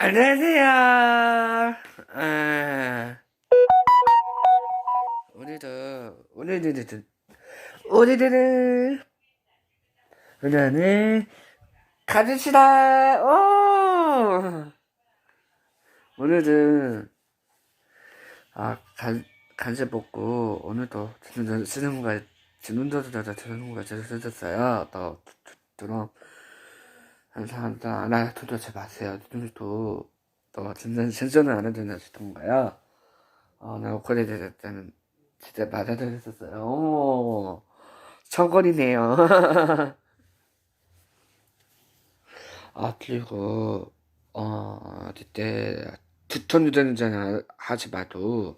안녕하세요. 아, 오늘도 오늘도 오늘은 오늘은 가주시다. 오! 오늘은 아 간, 간식 먹고 오늘도 쓰는 쓰는 거가 진운도도 쓰는 거가 쓰셨어요. 또 그럼 항상 나 도대체 마세요. 오늘도 또 진짜 신선을 안 해주는 시던가요. 어, 나 오컬에 대해서 때는 진짜 맞아 들었었어요. 오, 청걸이네요. 아, 그리고, 어, 그때, 두턴 유전자 하지 마도,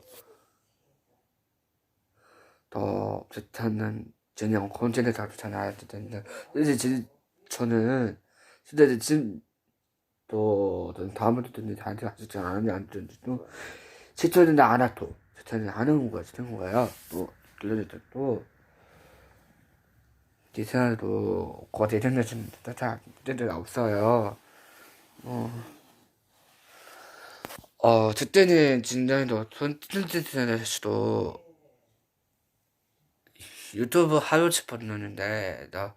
더, 두턴은, 전혀 건전에 되는데, 이제 지, 저는, 진짜 이제 지금, 또, 다음부터 듣는 다한테 아직 안 하는지 안 듣는지도, 시청자는 알아도, 시청자는 아는 거야, 시청한 거야. 또, 들려줄 또, 기사도 거대 전자진 다 때들 없어요. 어, 어, 그때는 진단도 손짓짓도 유튜브 하루 싶었는데 나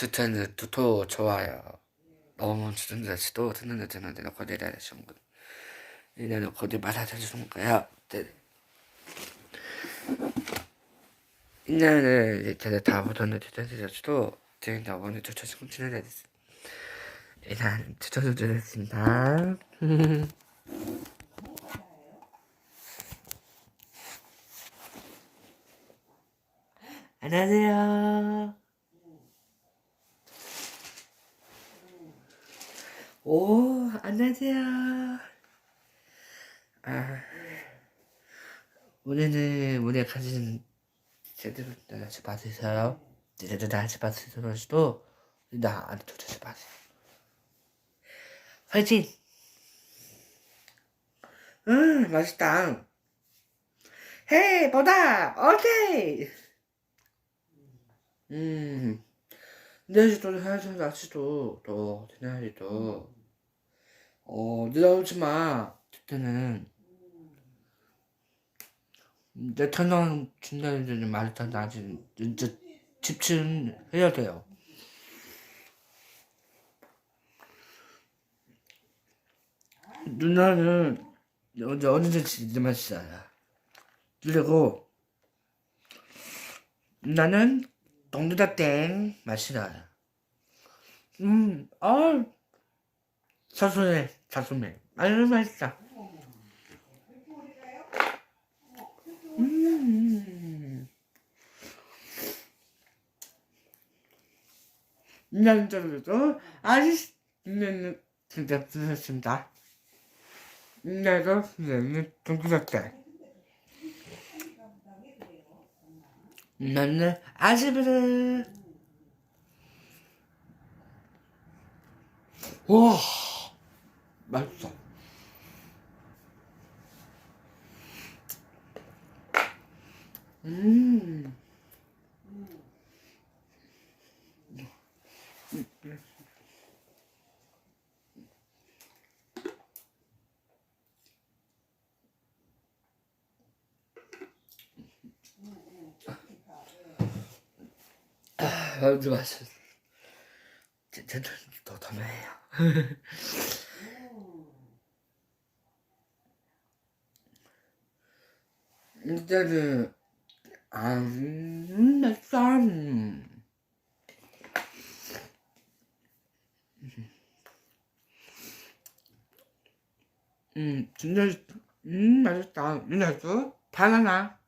그때는 두토 좋아요. 너무 진짜지도 듣는데 듣는데 나 거대 대하시는 거. 이제는 거대 맞아주는 거야. 네. 옛날에 제가 다 보던 추천드렸도 제가 오늘 추천 추천해드렸습니다. 일단 추천을 드렸습니다. 안녕하세요. 오, 안녕하세요. 아, 오늘은 오늘 가진 제대로 다시 받으세요. 제대로 다시 받으셔도 나한테 다시 받으세요. 화이팅! 음, 맛있다. 헤이, 보다! 오케이! 음, 내일도 해야지, 날씨도, 또, 내일도. 어, 늦어오지 마. 그때는. 내 천원 준다는 다 아직 이제 집중해야 돼요. 누나는 언제 언제 진짜 맛있어요. 그리고 나는 동두다 땡 맛이 나요. 음, 아, 사소해, 사소해. 아유, 맛있다. 음. 남자들도 아직 는 진짜 부셨습니다. 내가 내는 동그랗게. 나는 아시브르. 와, 맛있어. 음. 아, 아주 맛있어. 진짜 더 더해요. 이제는 안 됐어. 음, 진짜, 음, 맛있다. 음, 맛있어? 바나나.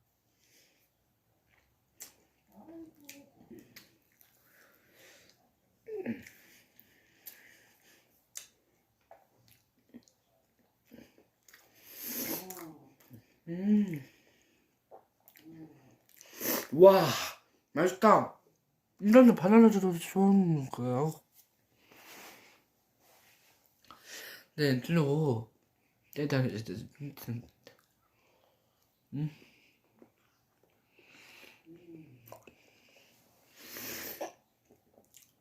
음. 와, 맛있다. 이런데 바나나 줘도 좋은 거예요. 네, 그리고 일단 음.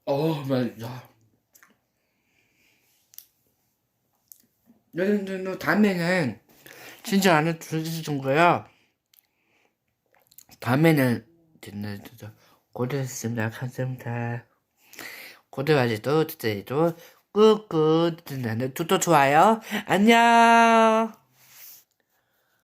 어, 맛있다. 여러분들도 다음에는 진짜 안에 들어주신 거요. 다음에는 듣는데도 고생했습니다. 감사합니다. 고등아지도 듣지도 꾹꾹 듣는 투도 좋아요. 안녕.